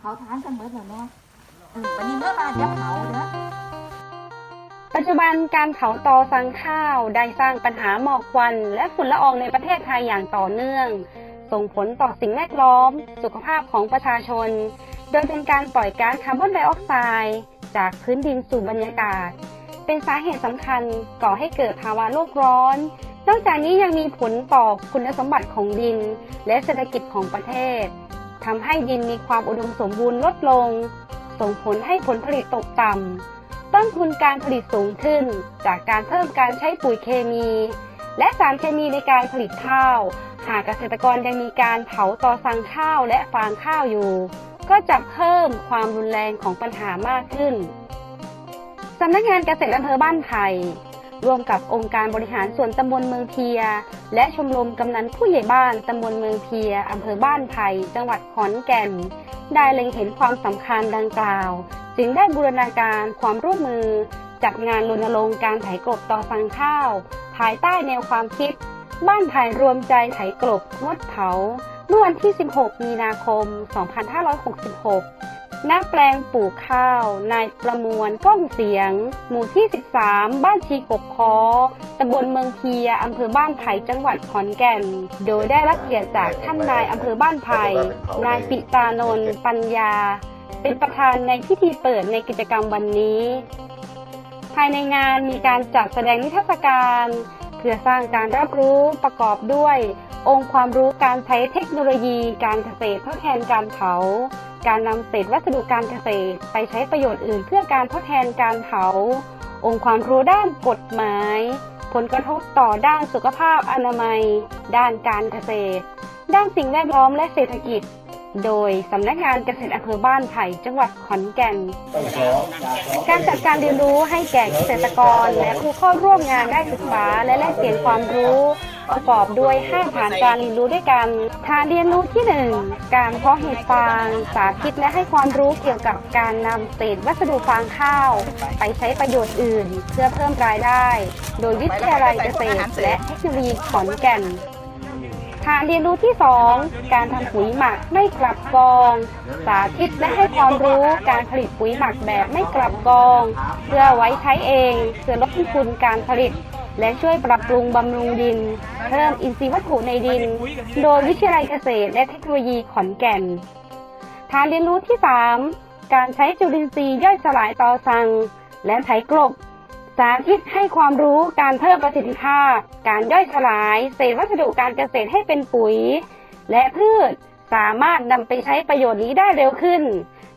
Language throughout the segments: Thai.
เผาทานกันเหมือนเหรอเนาะวันนี้เมื่อมาจะเผาเนาะปัจจุบันการเผาตอสังข้าวได้สร้างปัญหาหมอกควัน และฝุ่นละอองในประเทศไทยอย่างต่อเนื่อง ส่งผลต่อสิ่งแวดล้อม สุขภาพของประชาชน โดยเป็นการปล่อยก๊าซคาร์บอนไดออกไซด์จากพื้นดินสู่บรรยากาศ เป็นสาเหตุสำคัญก่อให้เกิดภาวะโลกร้อน นอกจากนี้ยังมีผลต่อคุณสมบัติของดิน และเศรษฐกิจของประเทศ ทำให้ดินมีความอุดมสมบูรณ์ลดลง ส่งผลให้ผลผลิตตกต่ำ ต้นทุนการผลิตสูงขึ้น จากการเพิ่มการใช้ปุ๋ยเคมี และสารเคมีในการผลิตข้าว หากเกษตรกรยังมีการเผาต่อสังข้าวและฟางข้าวอยู่ ก็จะเพิ่มความรุนแรงของปัญหามากขึ้นสำนักงานเกษตรอำเภอบ้านไผ่ ร่วมกับองค์การบริหารส่วนตำบลเมืองเพีย และชมรมกำนันผู้ใหญ่บ้านตำบลเมืองเพียอำเภอบ้านไผ่จังหวัดขอนแก่น ได้เล็งเห็นความสำคัญดังกล่าว จึงได้บูรณาการความร่วมมือ จัดงานรณรงค์การไถกลบต่อสั่งข้าว ภายใต้แนวความคิด บ้านไผ่รวมใจไถกลบงดเผาเมื่อวันที่ 16 มีนาคม 2566 ณแปลงปลูกข้าว นายประมวลก้องเสียง หมู่ที่ 13 บ้านชีกกคอตำบลเมืองเพียอำเภอบ้านไผ่จังหวัดขอนแก่น โดยได้รับเกียรติจากท่านนายอำเภอบ้านไผ่นายปิตานนท์ปัญญา เป็นประธานในพิธีเปิดในกิจกรรมวันนี้ ภายในงานมีการจัดแสดงนิทรรศการ เพื่อสร้างการรับรู้ประกอบด้วย องค์ความรู้การใช้เทคโนโลยีการเกษตรทดแทนการเผา การนำเศษวัสดุการเกษตรไปใช้ประโยชน์อื่นเพื่อการทดแทนการเผา องค์ความรู้ด้านกฎหมาย ผลกระทบต่อด้านสุขภาพอนามัย ด้านการเกษตร ด้านสิ่งแวดล้อมและเศรษฐกิจ โดยสำนักงานเกษตรอำเภอบ้านไผ่จังหวัดขอนแก่น การจัดการเรียนรู้ให้แก่เกษตรกรและผู้เข้าร่วมงานได้ศึกษาและแลกเปลี่ยนความรู้ ประกอบด้วย 5 ฐานการเรียนรู้ด้วยกัน ฐานเรียนรู้ที่ 1 การเพาะเห็ดฟาง สาธิตและให้ความรู้เกี่ยวกับการนำเศษวัสดุฟางข้าว ไปใช้ประโยชน์อื่น เพื่อเพิ่มรายได้ โดยวิทยาลัยเกษตร และเทคโนโลยีขอนแก่นฐานเรียนรู้ที่ 2 การทำปุ๋ยหมักไม่กลับกอง สาธิตและให้ความรู้การผลิตปุ๋ยหมักแบบไม่กลับกอง เพื่อไว้ใช้เอง เพื่อลดต้นทุนการผลิต และช่วยปรับปรุงบำรุงดิน เพิ่มอินทรีย์วัตถุในดิน โดยวิทยาลัยเกษตรและเทคโนโลยีขอนแก่น ฐานเรียนรู้ที่ 3 การใช้จุลินทรีย์ย่อยสลายต่อสัง และไถกลบ สาธิตให้ความรู้การเพิ่มประสิทธิภาพ การย่อยสลายเศษวัสดุการเกษตรให้เป็นปุ๋ย และพืชสามารถนำไปใช้ประโยชน์นี้ได้เร็วขึ้น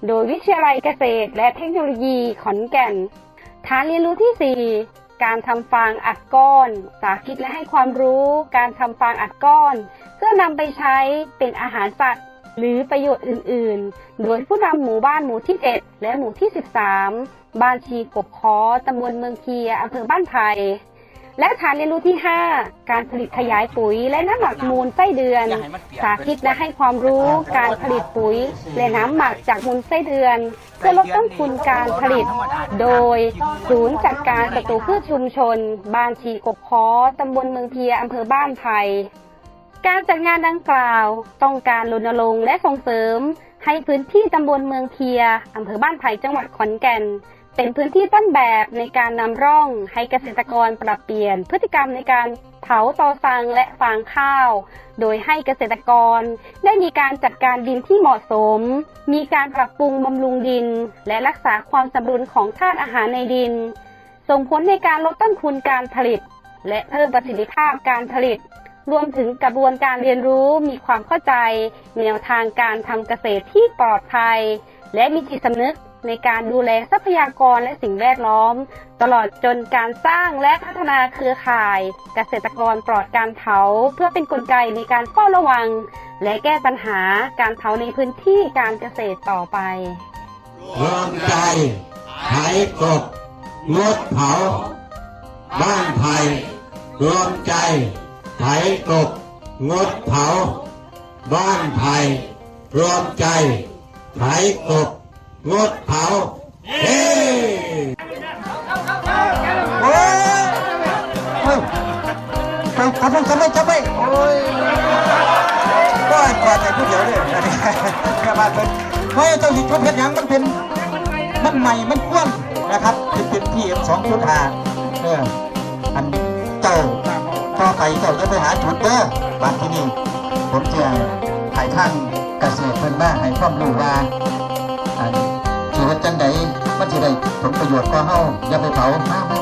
โดยวิทยาลัยเกษตรและเทคโนโลยีขอนแก่น ฐานเรียนรู้ที่ 4 การทำฟางอัดก้อน สาธิตและให้ความรู้การทำฟางอัดก้อน เพื่อนำไปใช้เป็นอาหารสัตว์หรือประโยชน์อื่น ๆ โดยผู้นำหมู่บ้านหมู่ที่1และหมู่ที่ 13 บ้านชีกบคอตำบลเมืองเคียอำเภอบ้านไผ่และฐานเรียนรู้ที่ 5 การผลิตขยายปุ๋ย และน้ำหมักมูลไส้เดือน สาธิตและให้ความรู้การผลิตปุ๋ย และน้ำหมักจากมูลไส้เดือน เพื่อลดต้นทุนการผลิต โดยศูนย์จัดการศัตรูพืชชุมชน บ้านชีกบคอตำบลเมืองเพียอำเภอบ้านไผ่การจัดงานดังกล่าว ต้องการรณรงค์และส่งเสริม ให้พื้นที่ตำบลเมืองเพียอำเภอบ้านไผ่จังหวัดขอนแก่น เป็นพื้นที่ต้นแบบในการนำร่องให้เกษตรกรปรับเปลี่ยน พฤติกรรมในการเผาตอสังและฟางข้าว โดยให้เกษตรกร ได้มีการจัดการดินที่เหมาะสม มีการปรับปรุงบำรุงดิน และรักษาความสมดุลของธาตุอาหารในดิน ส่งผลในการลดต้นทุนการผลิต และเพิ่มประสิทธิภาพการผลิต รวมถึงกระบวนการเรียนรู้มีความเข้าใจ แนวทางการทำเกษตรที่ปลอดภัย และมีจิตสำนึก ในการดูแลทรัพยากรและสิ่งแวดล้อม ตลอดจนการสร้างและพัฒนาเครือข่าย เกษตรกรปลอดการเผาเพื่อเป็นนกลไกในการเฝ้าระวัง และแก้ปัญหาการเผาในพื้นที่การเกษตรต่อไปรวมใจไถกบงดเผา บ้านไผ่รวมใจไถกบงดเผา บ้านไผ่รวมใจไถกบ งดเผาเฮ้โอ้ยเฮ้ยจับไปจับไปจับไปโอ้ยก็ให้กอดใจผู้เดียวเลยอันนี้แม่บ้านเป็นเฮ้ยเจ้าสิจุดเฮ็ดหยังมันเป็น มันใหม่ มันกว้างนะครับเป็นเป็นพีเอ็มสองจุดห้าเอออันเจ้าต่อไปเจ้าจะไปหาจุดเด้อบางที่นี่ ผมจะให้ท่านเกษตรเพิ่นมาให้ความรู้ว่า อันสิเฮ็ดจังไดมันสิได้ผลประโยชน์ก็เฮาอย่าไปเผามามา